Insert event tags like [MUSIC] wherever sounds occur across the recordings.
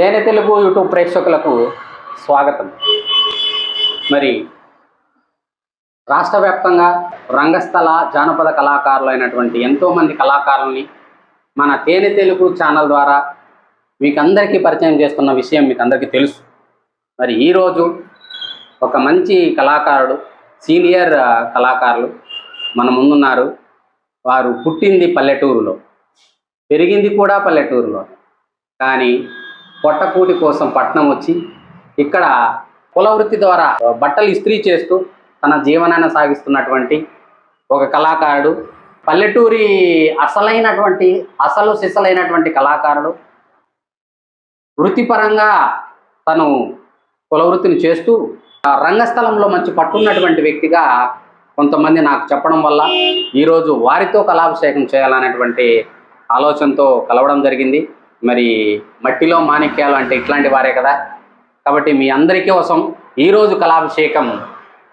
తేనె తెలుగు యూట్యూబ్ ప్రేక్షకులకు స్వాగతం. మరి రాష్ట్ర వ్యాప్తంగా రంగస్థల జానపద కళాకారులు అయినటువంటి ఎంతోమంది కళాకారుల్ని మన తేనె తెలుగు ఛానల్ ద్వారా మీకు అందరికీ పరిచయం చేస్తున్న విషయం మీకు అందరికీ తెలుసు. మరి ఈరోజు ఒక మంచి కళాకారుడు సీనియర్ కళాకారులు మన ముందున్నారు. వారు పుట్టింది పల్లెటూరులో పెరిగింది కూడా పల్లెటూరులో. కానీ పొట్టకూటి కోసం పట్నం వచ్చి ఇక్కడ కులవృత్తి ద్వారా బట్టలు ఇస్త్రీ చేస్తూ తన జీవనాన్ని సాగిస్తున్నటువంటి ఒక కళాకారుడు. పల్లెటూరి అసలైనటువంటి అసలు సిసలైనటువంటి కళాకారుడు. వృత్తిపరంగా తను కులవృత్తిని చేస్తూ ఆ రంగస్థలంలో మంచి పట్టున్నటువంటి వ్యక్తిగా కొంతమంది నాకు చెప్పడం వల్ల ఈరోజు వారితో కళాభిషేకం చేయాలనేటువంటి ఆలోచనతో కలవడం జరిగింది. మరి మట్టిలో మాణిక్యాలు అంటే ఇట్లాంటి వారే కదా. కాబట్టి మీ అందరికీ కోసం ఈరోజు కళాభిషేకం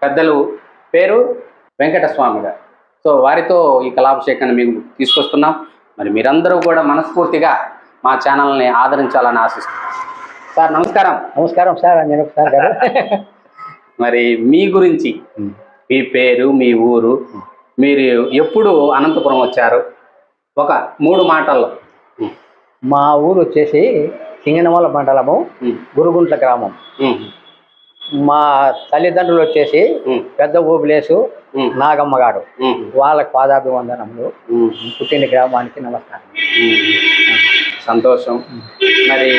పెద్దలు పేరు వెంకటస్వామి గారు. సో వారితో ఈ కళాభిషేకాన్ని మేము తీసుకొస్తున్నాం. మరి మీరందరూ కూడా మనస్ఫూర్తిగా మా ఛానల్ని ఆదరించాలని ఆశిస్తున్నాం. సార్ నమస్కారం. నమస్కారం సార్ అంజనీప్ సార్ గారు. మరి మీ గురించి మీ పేరు మీ ఊరు మీరు ఎప్పుడు అనంతపురం వచ్చారు? ఒక మూడు మాటల్లో. మా ఊరు వచ్చేసి సింగనమల మండలము గురుగుంట్ల గ్రామం. మా తల్లిదండ్రులు వచ్చేసి పెద్ద ఊబిలేసు నాగమ్మ గారు. వాళ్ళకి పాదాభివందనములు. పుట్టిన గ్రామానికి నమస్కారం. సంతోషం. మరి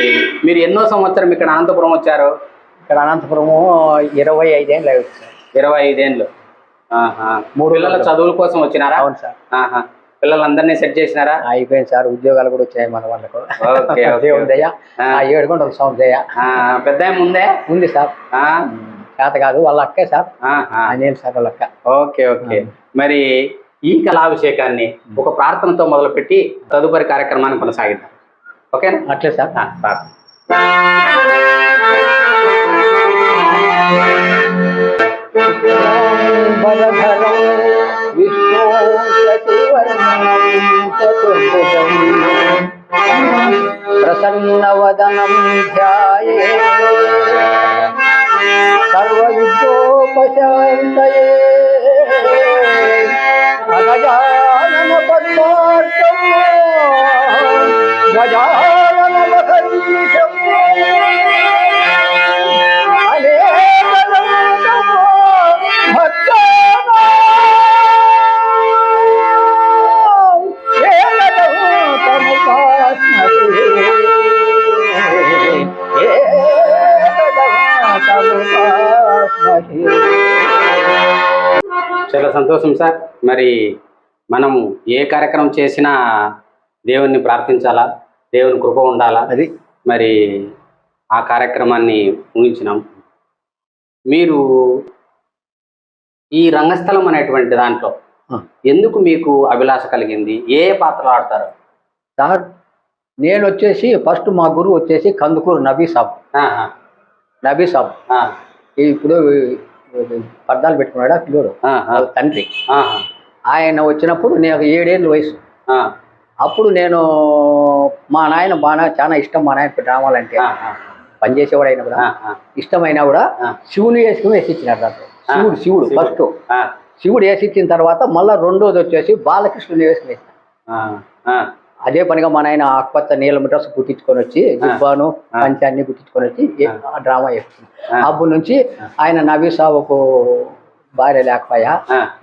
మీరు ఎన్నో సంవత్సరం ఇక్కడ అనంతపురం వచ్చారు? ఇక్కడ అనంతపురము ఇరవై ఐదేళ్ళు ఇరవై ఐదేళ్ళు. మూడు పిల్లల చదువుల కోసం వచ్చినారా? అవును సార్. పిల్లలందరినీ సెట్ చేసినారా? అయిపోయింది సార్. ఉద్యోగాలు కూడా వచ్చాయి మన వాళ్ళకు. Okay, [LAUGHS] okay. దేవుని దయ. ఆ. ఆ ఏడు గంటల స్వామి దయ. ఆ, పెద్ద ముందే? ఉంది సార్. ఆ? చేత కాదు వాళ్ళ అక్కే సార్. ఆహా. ఆంజనేయ సార్ వాళ్ళ అక్క. Okay okay. మరి ఈ కళాభిషేకాన్ని ఒక ప్రార్థనతో మొదలుపెట్టి తదుపరి కార్యక్రమాన్ని కొనసాగిద్దాం. ఓకేనా? అట్లే సార్. ఆ, ప్రార్థన బలధరం విష్ణు శశివర్ణం చతుర్భుజం ప్రసన్నవదనం ధ్యాయే. సర్వవిద్యోపశాంతయే. చాలా సంతోషం సార్. మరి మనము ఏ కార్యక్రమం చేసినా దేవుణ్ణి ప్రార్థించాలా? దేవుని కృప ఉండాలా? అది. మరి ఆ కార్యక్రమాన్ని ఊహించినాం మీరు ఈ రంగస్థలం అనేటువంటి దాంట్లో. ఎందుకు మీకు అభిలాష కలిగింది? ఏ పాత్రలు ఆడతారు? సార్ నేను వచ్చేసి ఫస్ట్ మా గురువు వచ్చేసి కందుకూరు నబీ సాబ్. నబీ సాబ్. ఇప్పుడు పద్దాలు పెట్టుకున్నాడా పిల్లోడు? వాళ్ళ తండ్రి. ఆయన వచ్చినప్పుడు నేను ఏడేళ్ళు వయసు. ఆ, అప్పుడు నేను మా నాయన బాగా చాలా ఇష్టం మా నాయన ఆహా, పనిచేసేవాడు అయినా కూడా. ఇష్టమైనా కూడా ఆ. శివుని వేసుకుని వేసి ఇచ్చినాడు దాంట్లో శివుడు శివుడు ఫస్ట్ ఆ, శివుడు వేసి ఇచ్చిన తర్వాత మళ్ళా రెండోది వచ్చేసి బాలకృష్ణుని వేసి వేసిన ఆ, ఆ, అదే పనిగా మా నాయన ఆకుపచ్చ నీళ్ళ డ్రెస్ కుట్టించుకొని వచ్చి జిబ్బాను పంచి అన్ని కుట్టించుకొని వచ్చి ఆ. డ్రామా వేస్తుంది ఆ. అప్పటి నుంచి ఆయన నవీ సాబుకు భార్య లేకపోయా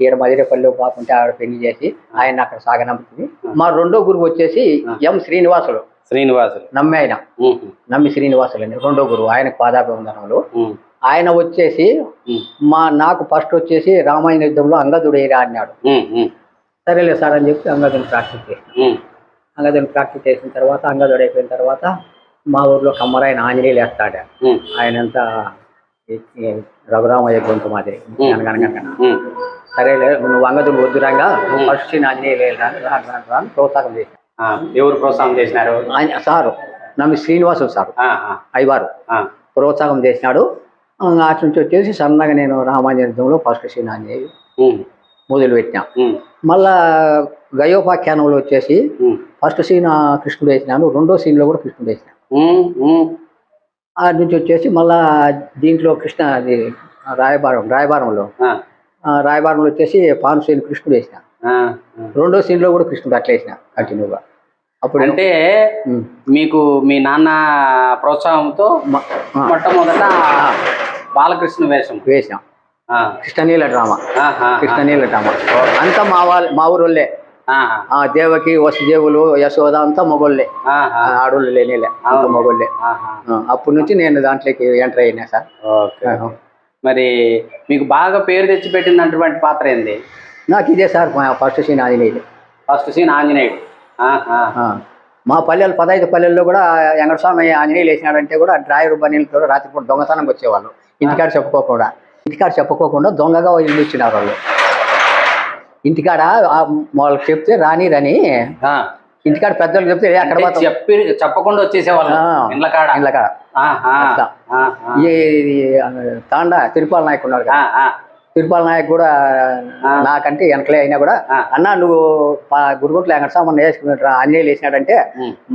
ఈడ మదిరేపల్లి పాపంటే ఆవిడ పెళ్ళి చేసి ఆయన అక్కడ సాగనంపుతుంది. మా రెండో గురువు వచ్చేసి ఎం శ్రీనివాసులు. శ్రీనివాసులు. నమ్మి ఆయన. నమ్మి శ్రీనివాసులు అని రెండో గురువు ఆయనకు పాదాభివందనములు. ఉమ్, ఆయన వచ్చేసి మా నాకు ఫస్ట్ వచ్చేసి రామాయణ యుద్ధంలో అంగదుడేరా అన్నాడు. ఉమ్, ఉమ్, సరేలే సార్ అని చెప్పి అంగదుని ప్రాక్టీస్ అంగదుని ప్రాక్టీస్ చేసిన తర్వాత అంగదుడు అయిపోయిన తర్వాత మా ఊర్లో కమ్మరాయన ఆంజనేయులు వేస్తాడు. ఆయన అంతా రఘురామయ్య గొంతు మాదిరి. అనగనగనగన. సరేలే నువ్వు అంగదుడు వద్దురంగా నువ్వు ఫస్ట్ ఆంజనేయులు ప్రోత్సాహం చేశాను ఎవరు ప్రోత్సాహం చేసినారు? ఆయన సారు నమ్మి శ్రీనివాసులు సారు. అయ్యవారు. ప్రోత్సాహం చేసినాడు. అటు నుంచి వచ్చేసి సన్నగా నేను రామాంజన యుద్ధంలో ఫస్ట్ సీన్ ఆంజనేయులు మొదలు పెట్టినా మళ్ళా గయోపాఖ్యానంలో వచ్చేసి ఫస్ట్ సీన్ కృష్ణుడు వేసినాను రెండో సీన్లో కూడా కృష్ణుడు వేసిన. ఉమ్, ఉమ్, ఆ నుంచి వచ్చేసి మళ్ళా దీంట్లో కృష్ణ అది రాయబారం రాయబారంలో. రాయబారంలో వచ్చేసి పాన్ సీన్ కృష్ణుడు వేసిన. రెండో సీన్లో కూడా కృష్ణుడు అట్లా వేసిన కంటిన్యూగా. అప్పుడు అంటే మీకు మీ నాన్న ప్రోత్సాహంతో మొట్టమొదట బాలకృష్ణ వేషం. వేసినాం. ఆ, కృష్ణనీల డ్రామా. కృష్ణనీల డ్రామా. అంతా మా వాళ్ళ మా ఊరోళ్ళే. ఆ దేవకి వసుదేవులు యశోద అంతా మొగోళ్ళే. ఆడోళ్ళు లేనిలే అంతా మొగోళ్ళే. అప్పటి నుంచి నేను దాంట్లోకి ఎంటర్ అయినా సార్. ఓకే. మరి మీకు బాగా పేరు తెచ్చిపెట్టినటువంటి పాత్ర ఏంది? నాకు ఇదే sir first scene Anjaneyulu first scene Anjaneyudu. మా పల్లెలు పదహైదు పల్లెల్లో కూడా వెంకటస్వామి ఆంజనేయులు వేసినాడంటే కూడా డ్రైవర్ బనీలతో రాత్రిపూట దొంగతనంకి వచ్చేవాళ్ళు. ఇంటికాడ చెప్పుకోకుండా. ఇంటికాడ చెప్పుకోకుండా దొంగగా ఇల్లు ఇచ్చినారు వాళ్ళు. ఇంటికాడ వాళ్ళకి చెప్తే రాని రని. ఇంటికాడ పెద్దలు చెప్తే "ఏ, అక్కడ అంటే పోతాం." చెప్పి చెప్పకుండా వచ్చేసేవాళ్ళు. ఇండ్ల కాడ. కాడ. తాండా తిరుపాల నాయక్ ఉన్నాడు కదా. ఆ, ఆ, తిరుపాల నాయక్ కూడా నాకంటే వెనకలే అయినా కూడా. అన్న నువ్వు గురుగుంట్ల వెంకటస్వామి వేసుకున్నట్టు ఆంజనేయులు వేసినాడంటే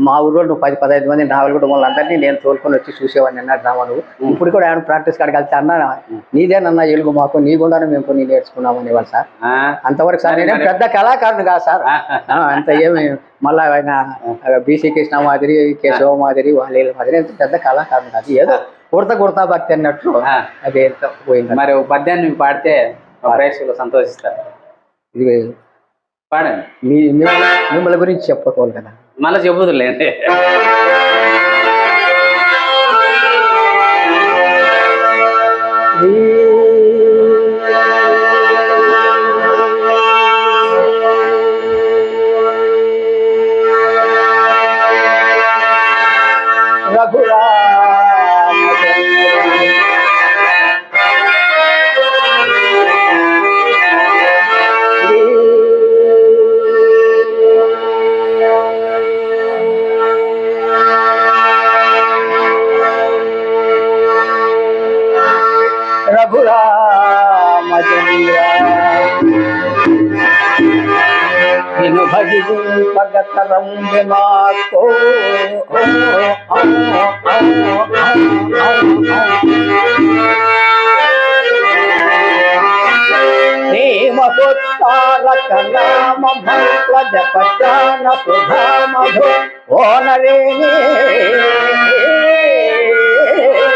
మా ఊళ్ళో నువ్వు పది పదహైదు మంది నావల్ కూడా వాళ్ళందరినీ నేను తోలుకొని వచ్చి చూసేవాడిని అన్న డ్రామా నువ్వు. ఇప్పుడు కూడా ఆయన ప్రాక్టీస్ కాడికి వెళ్తే అన్న నీదేనన్నా ఎలుగు మాకు నీ గుండానే మేము కొన్ని నేర్చుకున్నాం అనేవాళ్ళు సార్. అంతవరకు సార్ నేను పెద్ద కళాకారుని కాదు సార్. అంత ఏమి మళ్ళా ఆయన బీసీ కృష్ణ మాదిరి కేశవ మాదిరి వాళ్ళ మాదిరి పెద్ద కళాకారుని కాదు. ఏదో కుర్త కుర్తా భక్తి అన్నట్లు ఆ. అది పోయింది. మరి పద్యాన్ని పాడితే ప్రేక్షకులు సంతోషిస్తారు. ఇది. పాడండి. మీ మిమ్మల్ని గురించి చెప్పుకోవాలి కదా. మళ్ళీ చెబుదులేండి భగితరం విమాకో నేమోత్తారక నామ మంత్ర జపచాన సుధా మధు ఓనరేణి ముని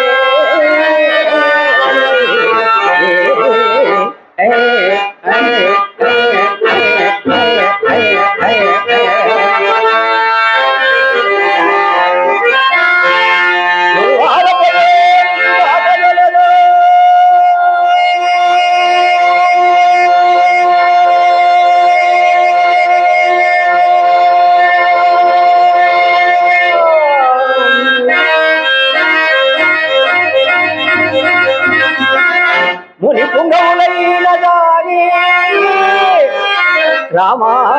రామా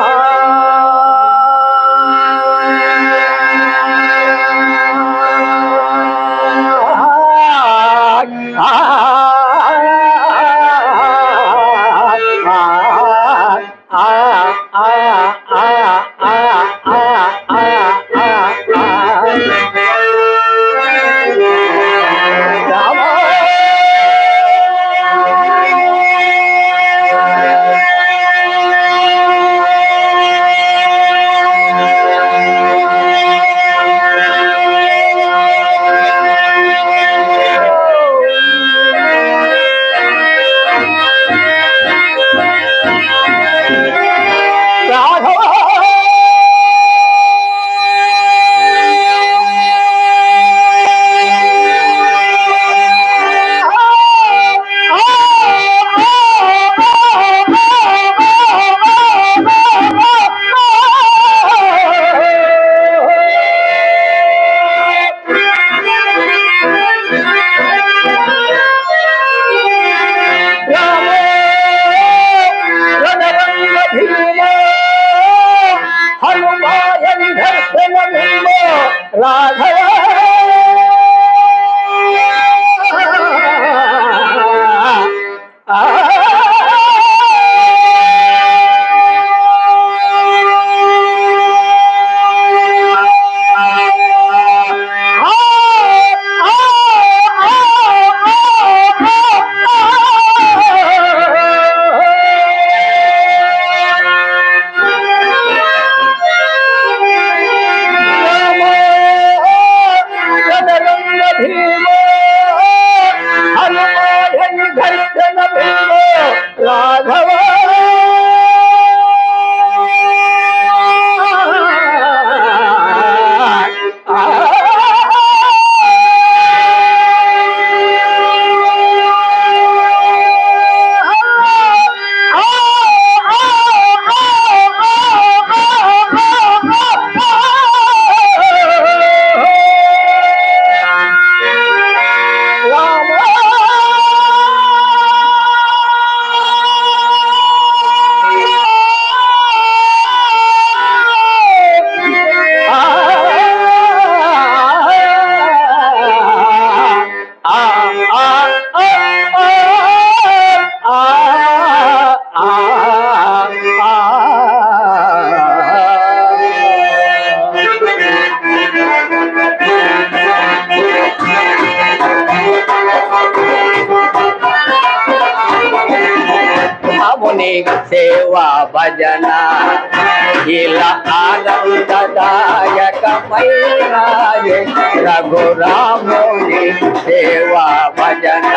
ఆనందదాయకమైన రఘురాముని సేవా భజన.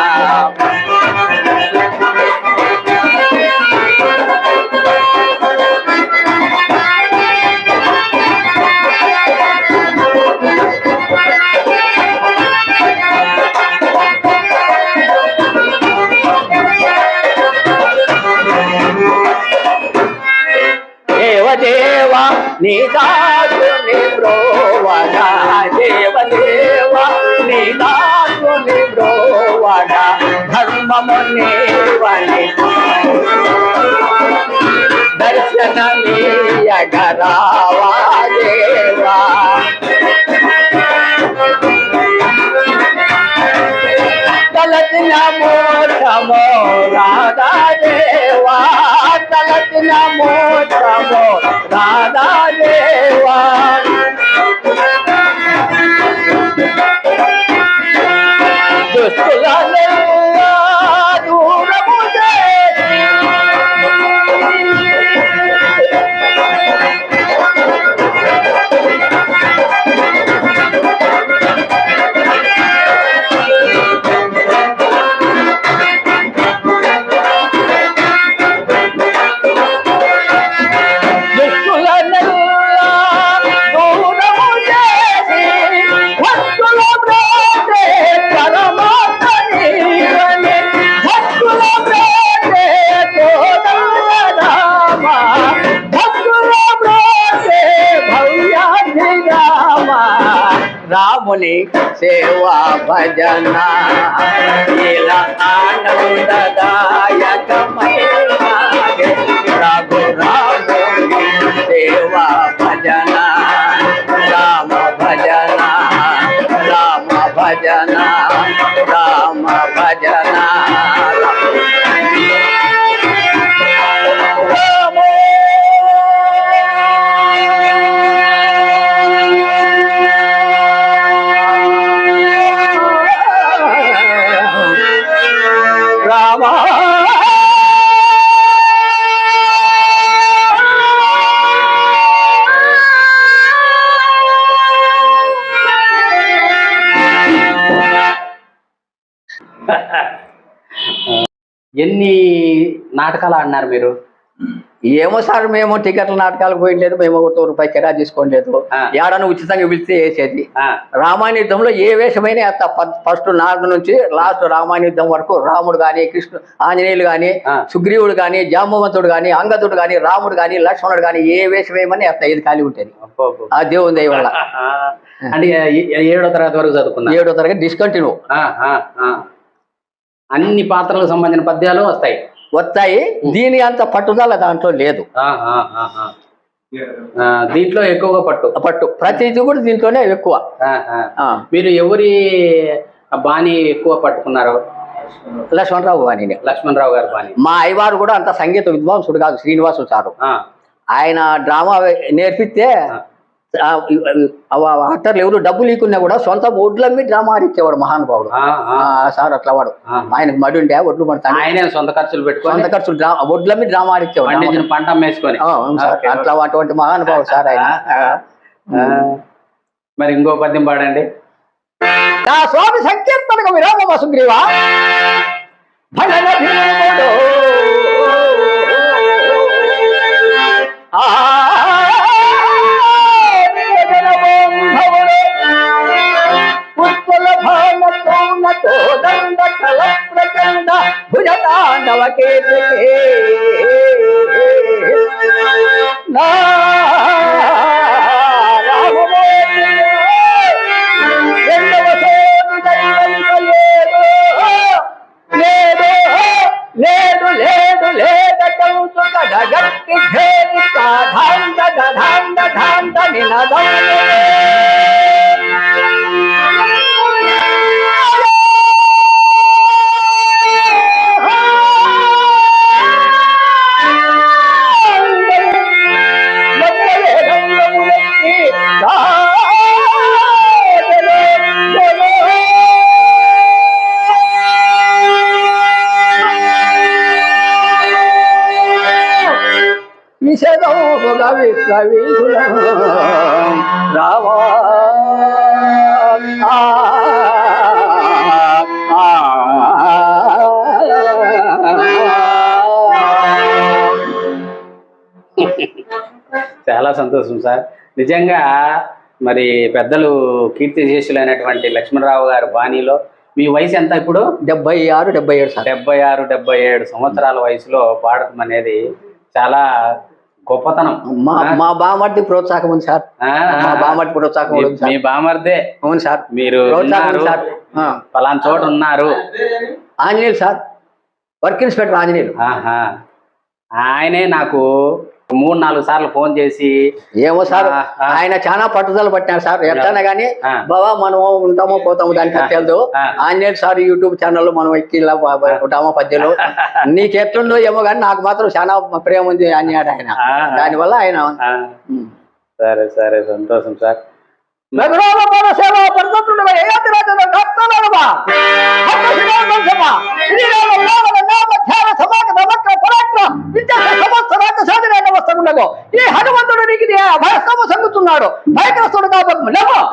దేవదేవ నిదాసుని ప్రోవనా. దేవదేవ నిదాసుని బ్రోవడ ధర్మముని దర్శనమీయగరావా దేవా తలచిన మోక్షమో రాధా దేవా తలచిన మోక్షమో రాధా దేవా దుస్తులనెల్లా భజన ఇలా ఎన్ని నాటకాలు ఆడినారు మీరు? ఏమో సార్ మేము టికెట్ల నాటకాలకు పోయలేదు మేము ఒకటో రూపాయి కిరా తీసుకోలేదు ఆ. ఏడన్నా ఉచితంగా పిలిస్తే వేసేది. ఆ, రామాయణయుద్ధంలో ఏ వేషమైనా ఫస్ట్ నాలుగు నుంచి లాస్ట్ రామాయణయుద్ధం వరకు రాముడు గాని కృష్ణుడు ఆంజనేయులు గాని. సుగ్రీవుడు గాని జాంబవంతుడు గాని అంగదుడు గాని రాముడు గాని లక్ష్మణుడు గాని ఏ వేషం వేయమని వేస్తా ఇది ఖాళీ ఉంటుంది. ఆ దేవుని దయ వల్ల. [LAUGHS] అంటే ఏడో తరగతి వరకు చదువుకున్నా ఏడో తరగతి డిస్కంటిన్యూ. అన్ని పాత్రలకు సంబంధించిన పద్యాలు వస్తాయి. వస్తాయి. దీని అంత పట్టుదల దాంట్లో లేదు. దీంట్లో ఎక్కువగా పట్టు. పట్టు. ప్రతిదీ కూడా దీంట్లోనే ఎక్కువ. మీరు ఎవరి బాణి ఎక్కువ పట్టుకున్నారు? లక్ష్మణరావు గాని లక్ష్మణరావు గారి బాణి. మా అయ్యవారు కూడా అంత సంగీత విద్వాంసుడు కాదు శ్రీనివాసులు సారు. ఆయన డ్రామా నేర్పిస్తే యాక్టర్లు ఎవరు డబ్బులు లేకున్నా కూడా సొంత ఒడ్లమ్మి డ్రామా ఆడిచ్చేవాడు మహానుభావుడు. సార్ అట్లా వాడు. ఆ. ఆయనకు మడి ఉండే ఒడ్లు పడతాను ఆయనే సొంత ఖర్చులు పెట్టుకొని సొంత ఖర్చులు డ్రా ఒడ్లమ్మి డ్రామా ఆడిచ్చేవాడు. పంట అమ్మేసుకొని. అట్లా అటువంటి మహానుభావుడు సార్ ఆయన. మరి ఇంకో పద్యం పాడండి. నా స్వామి సంకీర్తనకు విరామ సుగ్రీవా భజన ఆ. పౌనతో దండ కల ప్రచండ చాలా సంతోషం సార్. నిజంగా మరి పెద్దలు కీర్తి శేషులైనటువంటి లక్ష్మణరావు గారు బాణీలో మీ వయసు ఎంత ఇప్పుడు? డెబ్బై ఆరు డెబ్బై ఏడు సార్. డెబ్బై ఆరు డెబ్బై ఏడు సంవత్సరాల వయసులో పాడటం అనేది చాలా గొప్పతనం. మా మా బామర్ది ప్రోత్సాహం ఉంది సార్. మా బామర్ది ప్రోత్సాహం మీ- ఉంది సార్. మీ బామర్దే. అవును సార్. మీరు సార్. పలానా చోట ఉన్నారు. Anjaneyulu sir. Work inspector Anjaneyulu. ఆయనే నాకు మూడు నాలుగు సార్లు ఫోన్ చేసి ఏమో సార్. ఆయన చాలా పట్టుదల పట్టినారు సార్ ఎట్లనే ఆ. బాబా మనం ఉంటామో పోతామో దానికి తెలియదు ఆ. ఆంజనేయులు సార్ యూట్యూబ్ ఛానల్ మనం ఎక్కి ఉంటామో పద్యలు [LAUGHS] నీకు ఎట్లుందో ఏమో కానీ నాకు మాత్రం చాలా ప్రేమ ఉంది అన్నాడు ఆయన. దానివల్ల ఆయన. సరే సరే సంతోషం సార్ పౌర సేవ సంగుతున్నాడు భయగ్రస్తుడు కాబట్టి నమ్మ దుఃఖలు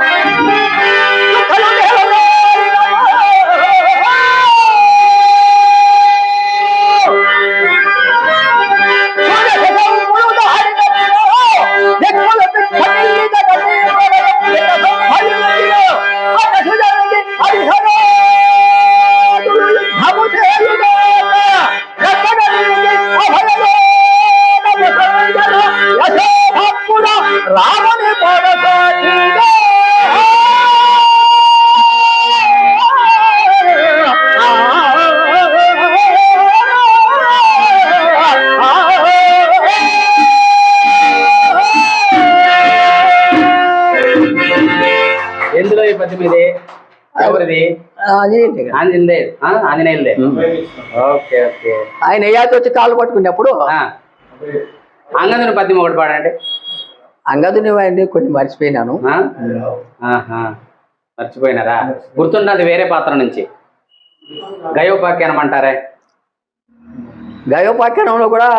పద్యం ఇది ఎవరిది? ఆంజనేయులదే ఆ, ఆంజనేయులదే. Okay okay. ఆయన ఏయాతి వచ్చి కాళ్ళు పట్టుకున్నప్పుడు ఆ. అంగదుని పద్యం ఒకటి పాడండి. అంగదుని వాడిని కొన్ని మర్చిపోయినాను. మర్చిపోయినారా? గుర్తున్నది వేరే పాత్ర నుంచి. గయోపాఖ్యానం అంటారే. గయోపాఖ్యానంలో కూడా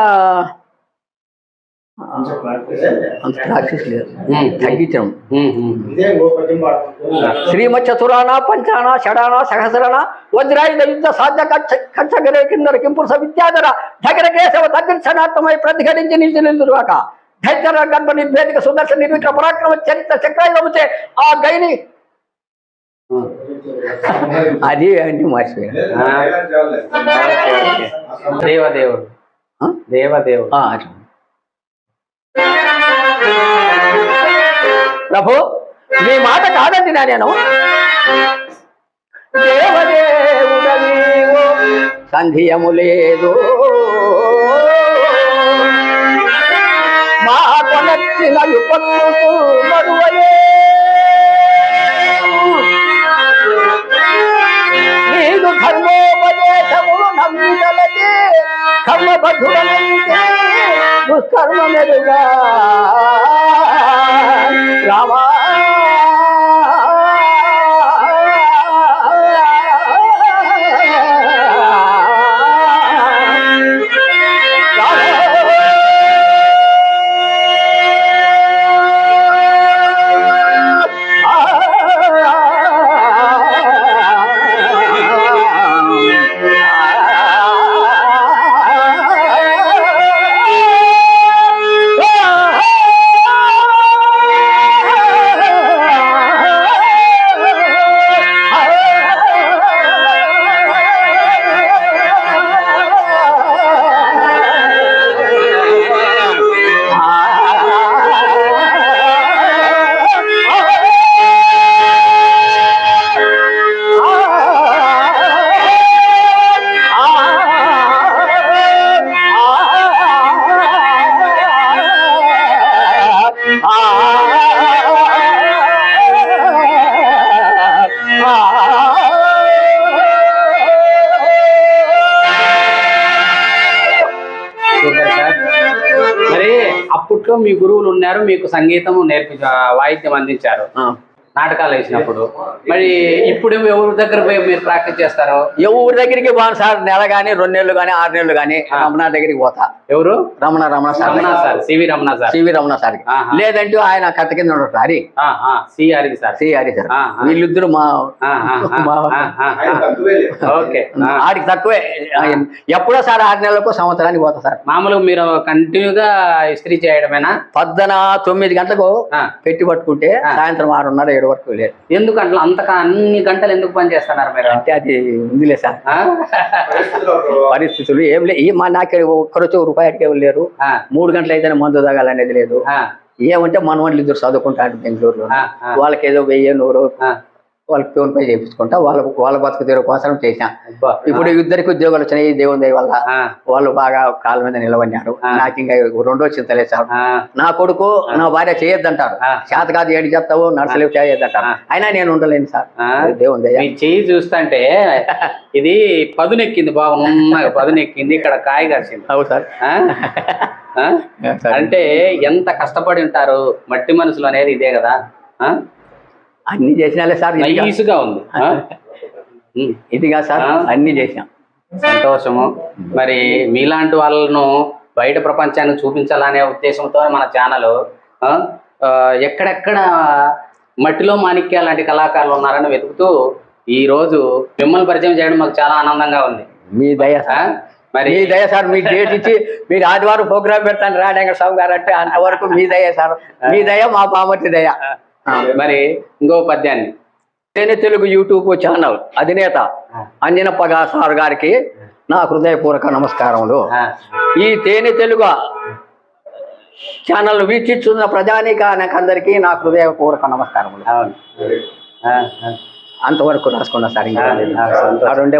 అంత ప్రాక్టీస్ లేదు. శ్రీమత్స్య సురాణ పంచాన షడాన సహస్రణ వజ్రాయుధ యుద్ధ సాధ్య కచ్చగరే కిందర కింపురుష విద్యాధర ధగర కేశవ తగ్గించనాత్మై ప్రతిఘటించి నిలిచి నిలుదురుగాక. ధైర్య గర్భ నిర్భేదిక సుదర్శన నిర్విక్ర పరాక్రమ చరిత్ర చక్రాయుధముచే ఆ గైని. అది ఓకే, ఓకే. దేవదేవుడు? దేవదేవుడు. అట్లా. ప్రభు మీ మాట కాదండి నా నేను దేవదేవుడనీవు సంధియము లేదు. మా కొనచ్చిన విపత్తు నడువలే నీదు ధర్మోపదేశములు నమ్మిదలకే కర్మబద్ధుడనంటే पुष्कर्म में रामा మీకు సంగీతం నేర్పి వాయిద్యం అందించారు. నాటకాలు వేసినప్పుడు. మరి ఇప్పుడు ఎవరి దగ్గర పోయి మీరు ప్రాక్టీస్ చేస్తారు? ఎవరి దగ్గరికి పోను సార్ నెల కానీ రెండు నెలలు కానీ ఆరు నెలలు కానీ రమణ దగ్గరికి పోతా. ఎవరు? Ramana Ramana sir. Ramana sir CV Ramana sir. CV Ramana sir. లేదంటే ఆయన కథ కింద ఉంటారు హరి ఆ, ఆ, C Hari sir. C Hari sir. వీళ్ళిద్దరు మా. ఓకే. ఆడికి తక్కువే. ఎప్పుడో సార్ ఆరు నెలలకు సంవత్సరానికి పోతా సార్. మామూలుగా మీరు కంటిన్యూగా ఇస్త్రీ చేయడమేనా? పొద్దున తొమ్మిది గంటలకు. పెట్టి పట్టుకుంటే సాయంత్రం ఆరున్నర ఏడు వరకు లేదు. ఎందుకు అట్లా? అంత అన్ని గంటలు ఎందుకు పని చేస్తున్నారు మీరు? అంటే అది ఉందిలే సార్? పరిస్థితులు ఏం లేదు ఈ మా నాకు ఒక్కరొచ్చి ఒక రూపాయి అడిగే లేరు. మూడు గంటలు అయితేనే మందు తాగాలనేది లేదు. ఏమంటే మన వాళ్ళు ఇద్దరు చదువుకుంటారు బెంగళూరులో. వాళ్ళకి ఏదో వెయ్యి నూరు. వాళ్ళకి ఫోన్ పే చేయించుకుంటా వాళ్ళ వాళ్ళ బతుకు తీరు కోసం చేసిన. ఇప్పుడు ఇద్దరికి ఉద్యోగాలు వచ్చినాయి దేవుని దయ వల్ల వాళ్ళు బాగా కాళ్ళ మీద నిలవన్నారు ఆ. నాకు ఇంకా రెండో చింతలేదు సార్ నా కొడుకు నా భార్య చేయొద్దంటారు. చేత కాదు ఏడు చెప్తావు నర్సలేవు చేయొద్దంటారు. అయినా నేను ఉండలేను సార్. దేవుని దయ. చెయ్యి చూస్తుంటే ఇది పదునెక్కింది బాగా పదునెక్కింది ఇక్కడ కాయ కాసింది. అవు సార్. అంటే ఎంత కష్టపడి ఉంటారు మట్టి మనుషులు అనేది ఇదే కదా? అన్ని చేసినాలే సార్ నైస్గా ఉంది. ఇదిగా సార్. అన్ని చేసినాం. సంతోషము. మరి మీలాంటి వాళ్ళను బయట ప్రపంచానికి చూపించాలనే ఉద్దేశంతో మన ఛానల్ ఎక్కడెక్కడ మట్టిలో మాణిక్యాలు లాంటి కళాకారులు ఉన్నారని వెతుకుతూ ఈ రోజు మిమ్మల్ని పరిచయం చేయడం మాకు చాలా ఆనందంగా ఉంది. మీ దయ? సార్. మరి మీ దయ సార్ మీ డేట్ ఇచ్చి మీరు ఆదివారం ప్రోగ్రామ్ పెడతాను రాడంగ స్వామి గారు అంటే అంతవరకు మీ దయ సార్. మీ దయ మా బామర్తి దయ. మరి ఇంకో పద్యాన్ని. తేనె తెలుగు యూట్యూబ్ ఛానల్ అధినేత అంజనప్పగా సార్ గారికి నా హృదయపూర్వక నమస్కారములు. ఈ తేనె తెలుగు ఛానల్ వీక్షిస్తున్న ప్రజానీకానికి నా హృదయపూర్వక నమస్కారములు. అంతవరకు రాసుకున్నా సార్ ఇంకా రెండే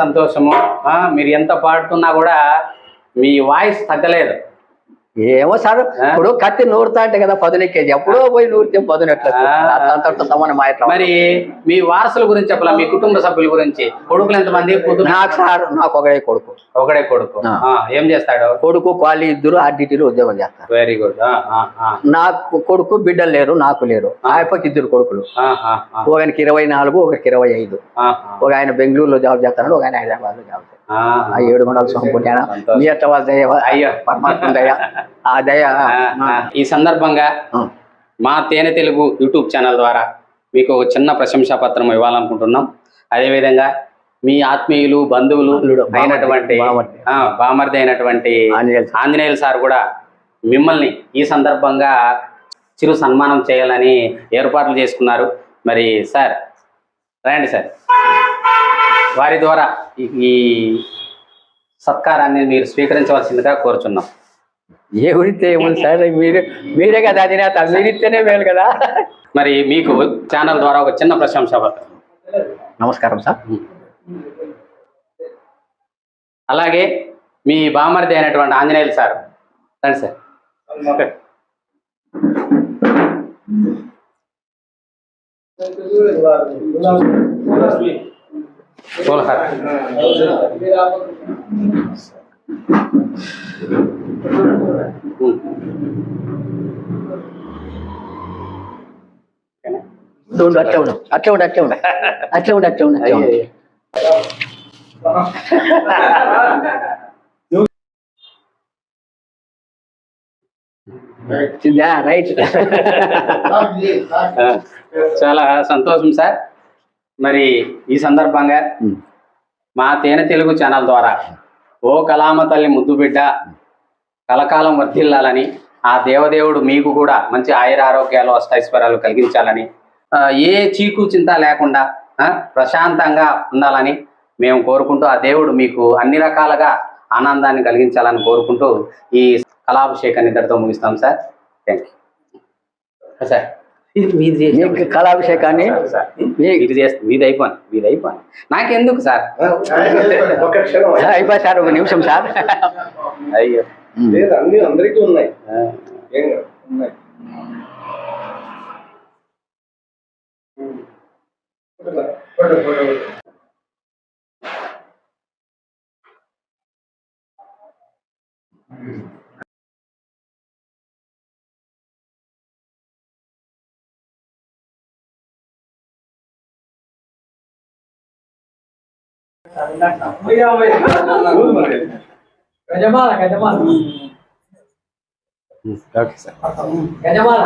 సంతోషము. మీరు ఎంత పాడుతున్నా కూడా మీ వాయిస్ తగ్గలేదు. ఏమో సార్ ఇప్పుడు కత్తి నూరుతా అంటే కదా పదునెక్కేది ఎప్పుడో పోయి నూరితే పదునెట్లా అంతటితో సమానం మా మరి మీ వారసుల గురించి చెప్పాలా మీ కుటుంబ సభ్యుల గురించి? కొడుకులు ఎంతమంది? నాకు సార్ నాకు ఒకడే కొడుకు. ఒకడే కొడుకు. ఏం చేస్తాడు? కొడుకు క్వాలి ఇద్దరు ఆర్డిటీలు ఉద్యోగం చేస్తారు. Very good. నాకు కొడుకు బిడ్డలు లేరు నాకు లేరు. ఆయప్పకి ఇద్దరు కొడుకులు. ఒకరికి ఇరవై నాలుగు ఒకరికి ఇరవై ఐదు. ఒక ఆయన బెంగళూరులో జాబ్ చేస్తున్నాడు ఒక ఆయన హైదరాబాద్లో జాబ్ చేస్తాడు ఆ ఏడు మండల సొంపుణ్యాన మీ అట్ట వాళ్ళ దయ అయ్యో. పరమాత్మ దయ ఆ దయ ఈ సందర్భంగా. మా తేనె తెలుగు యూట్యూబ్ ఛానల్ ద్వారా మీకు ఒక చిన్న ప్రశంసా పత్రం ఇవ్వాలనుకుంటున్నాం అదేవిధంగా మీ ఆత్మీయులు బంధువులు అయినటువంటి బామర్ది. అయినటువంటి. ఆంజనేయులు సార్ కూడా మిమ్మల్ని ఈ సందర్భంగా చిరు సన్మానం చేయాలని ఏర్పాట్లు చేసుకున్నారు మరి సార్ రండి సార్ వారి ద్వారా ఈ- సత్కారాన్ని మీరు స్వీకరించవలసిందిగా కోరుచున్నాం. ఏ ఏముంది సార్? మీరే మీరే కదా అధినేత మీరిస్తేనే మేలు కదా? మరి మీకు ఛానల్ ద్వారా ఒక చిన్న ప్రశంస నమస్కారం సార్. అలాగే మీ బామర్ది అయినటువంటి ఆంజనేయులు సార్. రండి సార్. పులహార. ఉమ్. ఉండు అట్లే ఉండు అట్లే ఉండు అట్లే ఉండు అట్లే ఉండు అట్లే ఉండు అట్లే ఉండు అయ్యే. చిందా రైట్ ఆ, చాలా సంతోషం సార్ మరి ఈ సందర్భంగా మా తేనె తెలుగు ఛానల్ ద్వారా ఓ కలామ తల్లి ముద్దు బిడ్డ కలకాలం వర్ధిల్లాలని ఆ దేవదేవుడు మీకు కూడా మంచి ఆయుర ఆరోగ్యాలు అష్టైశ్వర్యాలు కలిగించాలని ఏ చీకు చింత లేకుండా ప్రశాంతంగా ఉండాలని మేము కోరుకుంటూ ఆ దేవుడు మీకు అన్ని రకాలుగా ఆనందాన్ని కలిగించాలని కోరుకుంటూ ఈ కళాభిషేకాన్ని ఇద్దరితో ముగిస్తాం సార్. Thank you sir. మీకు కళాభిషేకాన్ని మీది అయిపోయి మీది అయిపోయి నాకెందుకు సార్? అయిపోయి సార్ ఒక నిమిషం సార్. అయ్యో. లేదు అన్ని అందరికీ ఉన్నాయి. ఉన్నాయి. గజమాల గజమాల. గజమాల.